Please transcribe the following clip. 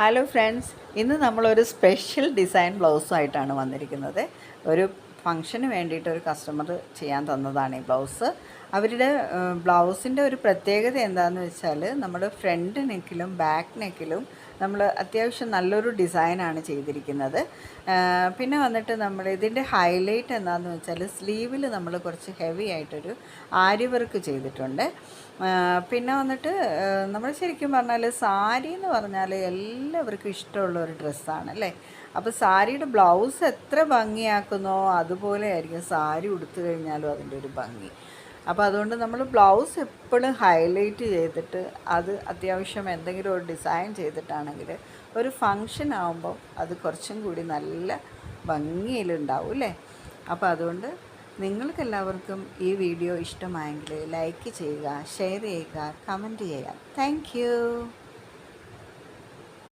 Hello friends ഇന്ന് നമ്മളൊരു special design ബ്ലൗസായിട്ടാണ് വന്നിരിക്കുന്നത്. ഒരു ഫംഗ്ഷന് വേണ്ടിയിട്ട് ഒരു കസ്റ്റമർ ചെയ്യാൻ തന്നതാണ് ഈ ബ്ലൗസ് അവരുടെ ബ്ലൗസിന്റെ ഒരു പ്രത്യേകത എന്താണെന്ന് വെച്ചാൽ നമ്മുടെ ഫ്രണ്ട് നെക്കിലും ബാക്ക് നെക്കിലും നമ്മൾ അത്യാവശ്യം നല്ലൊരു ഡിസൈനാണ് ചെയ്തിരിക്കുന്നത്. പിന്നെ വന്നിട്ട് നമ്മൾ ഇതിന്റെ ഹൈലൈറ്റ് എന്താണെന്ന് വെച്ചാൽ സ്ലീവിൽ നമ്മൾ കുറച്ച് ഹെവി ആയിട്ടൊരു ആരി വർക്ക് ചെയ്തിട്ടുണ്ട്. പിന്നെ വന്നിട്ട് നമ്മൾ ശരിക്കും പറഞ്ഞാൽ സാരി എന്ന് പറഞ്ഞാൽ എല്ലാവർക്കും ഇഷ്ടമുള്ള ഒരു ഡ്രസ്സാണ് അല്ലേ? അപ്പോൾ സാരിയുടെ ബ്ലൗസ് എത്ര ഭംഗിയാക്കുന്നോ അതുപോലെ ആയിരിക്കും സാരി ഉടുത്തു കഴിഞ്ഞാലും അതിന്റെ ഒരു ഭംഗി. അപ്പോൾ അതുകൊണ്ട് നമ്മൾ ബ്ലൗസ് എപ്പോഴും ഹൈലൈറ്റ് ചെയ്തിട്ട് അത് അത്യാവശ്യം എന്തെങ്കിലും ഒരു ഡിസൈൻ ചെയ്തിട്ടാണെങ്കിൽ ഒരു ഫങ്ഷൻ ആകുമ്പോൾ അത് കുറച്ചും കൂടി നല്ല ഭംഗിയിലുണ്ടാവും അല്ലേ? അപ്പോൾ അതുകൊണ്ട് നിങ്ങൾക്കെല്ലാവർക്കും ഈ വീഡിയോ ഇഷ്ടമായെങ്കിൽ ലൈക്ക് ചെയ്യുക ഷെയർ ചെയ്യുക കമന്റ് ചെയ്യുക. താങ്ക്